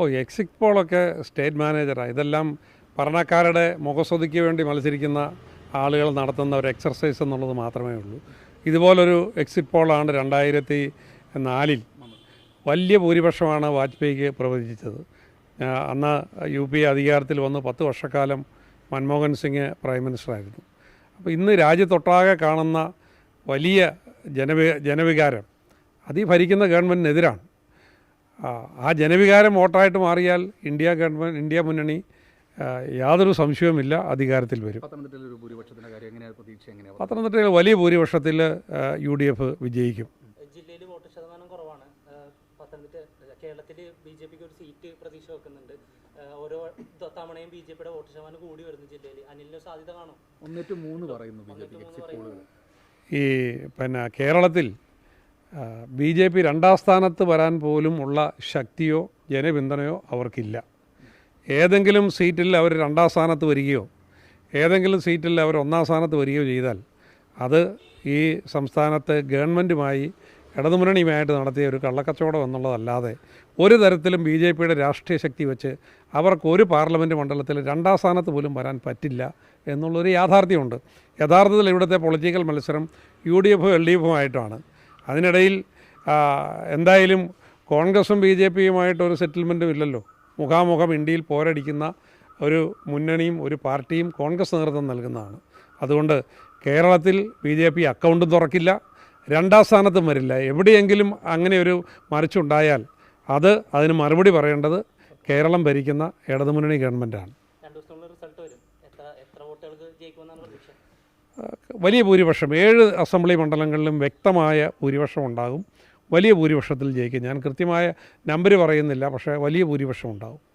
ഓ exit പോളൊക്കെ state മാനേജറാണ് ഇതെല്ലാം ഭരണക്കാരുടെ മുഖസ്തുതിക്ക് വേണ്ടി മത്സരിക്കുന്ന ആളുകൾ നടത്തുന്ന ഒരു എക്സർസൈസ് എന്നുള്ളത് മാത്രമേ ഉള്ളൂ. ഇതുപോലൊരു എക്സിറ്റ് പോളാണ് രണ്ടായിരത്തി നാലിൽ വലിയ ഭൂരിപക്ഷമാണ് വാജ്പേയിക്ക് പ്രവചിച്ചത്. അന്ന് യു പി അധികാരത്തിൽ വന്ന് പത്ത് വർഷക്കാലം മൻമോഹൻ സിംഗ് പ്രൈം മിനിസ്റ്റർ ആയിരുന്നു. അപ്പോൾ ഇന്ന് രാജ്യത്തൊട്ടാകെ കാണുന്ന വലിയ ജനവി ജനവികാരം അത് ഈ ഭരിക്കുന്ന ഗവൺമെന്റിനെതിരാണ് ആ, ആ ജനവികാരം വോട്ടായിട്ട് മാറിയാൽ ഇന്ത്യ ഗവൺമെന്റ് ഇന്ത്യ മുന്നണി യാതൊരു സംശയവുമില്ല അധികാരത്തിൽ വരും. പത്തനംതിട്ടയിൽ വലിയ ഭൂരിപക്ഷത്തിൽ യു ഡി എഫ് വിജയിക്കും. ജില്ലയിൽ വോട്ട് ശതമാനം കുറവാണ്. പത്തനംതിട്ട കേരളത്തിൽ ബി ജെ പിക്ക് ഒരു സീറ്റ് പ്രതീക്ഷ വെക്കുന്നുണ്ട്. ഓരോ തവണയും ബി ജെ പിയുടെ വോട്ട് ശതമാനം കൂടി വരുന്നു ജില്ലയിൽ അനിലിന് സാധ്യത കാണും. ഒന്നിട്ട് മൂന്ന് പറയുന്നു ബി എക്സിറ്റ് പോളുകൾ ഈ പിന്നെ കേരളത്തിൽ ബി ജെ പി രണ്ടാം സ്ഥാനത്ത് വരാൻ പോലും ഉള്ള ശക്തിയോ ജനപിന്തുണയോ അവർക്കില്ല. ഏതെങ്കിലും സീറ്റിൽ അവർ രണ്ടാം സ്ഥാനത്ത് വരികയോ ഏതെങ്കിലും സീറ്റിൽ അവർ ഒന്നാം സ്ഥാനത്ത് വരികയോ ചെയ്താൽ അത് ഈ സംസ്ഥാനത്ത് ഗവൺമെന്റുമായി ഇടതുമുന്നണിയുമായിട്ട് നടത്തിയ ഒരു കള്ളക്കച്ചവടം എന്നുള്ളതല്ലാതെ ഒരു തരത്തിലും ബി ജെ പിയുടെ രാഷ്ട്രീയ ശക്തി വെച്ച് അവർക്ക് ഒരു പാർലമെന്റ് മണ്ഡലത്തിൽ രണ്ടാം സ്ഥാനത്ത് പോലും വരാൻ പറ്റില്ല എന്നുള്ളൊരു യാഥാർത്ഥ്യമുണ്ട്. യഥാർത്ഥത്തിൽ ഇവിടുത്തെ പൊളിറ്റിക്കൽ മത്സരം യു ഡി എഫും എൽ ഡി എഫും ആയിട്ടാണ് അതിനിടയിൽ എന്തായാലും കോൺഗ്രസും ബി ജെ പിയുമായിട്ടൊരു സെറ്റിൽമെന്റും ഇല്ലല്ലോ. മുഖാമുഖം ഇന്ത്യയിൽ പോരടിക്കുന്ന ഒരു മുന്നണിയും ഒരു പാർട്ടിയും കോൺഗ്രസ് നേതൃത്വം നൽകുന്നതാണ്. അതുകൊണ്ട് കേരളത്തിൽ ബി ജെ പി അക്കൗണ്ടും തുറക്കില്ല രണ്ടാം സ്ഥാനത്തും വരില്ല. എവിടെയെങ്കിലും അങ്ങനെ ഒരു മറിച്ചുണ്ടായാൽ അത് അതിന് മറുപടി പറയേണ്ടത് കേരളം ഭരിക്കുന്ന ഇടതുമുന്നണി ഗവൺമെന്റാണ്. വലിയ ഭൂരിപക്ഷം ഏഴ് അസംബ്ലി മണ്ഡലങ്ങളിലും വ്യക്തമായ ഭൂരിപക്ഷം ഉണ്ടാകും. വലിയ ഭൂരിപക്ഷത്തിൽ ജയിക്കും. ഞാൻ കൃത്യമായ നമ്പർ പറയുന്നില്ല പക്ഷേ വലിയ ഭൂരിപക്ഷം ഉണ്ടാകും.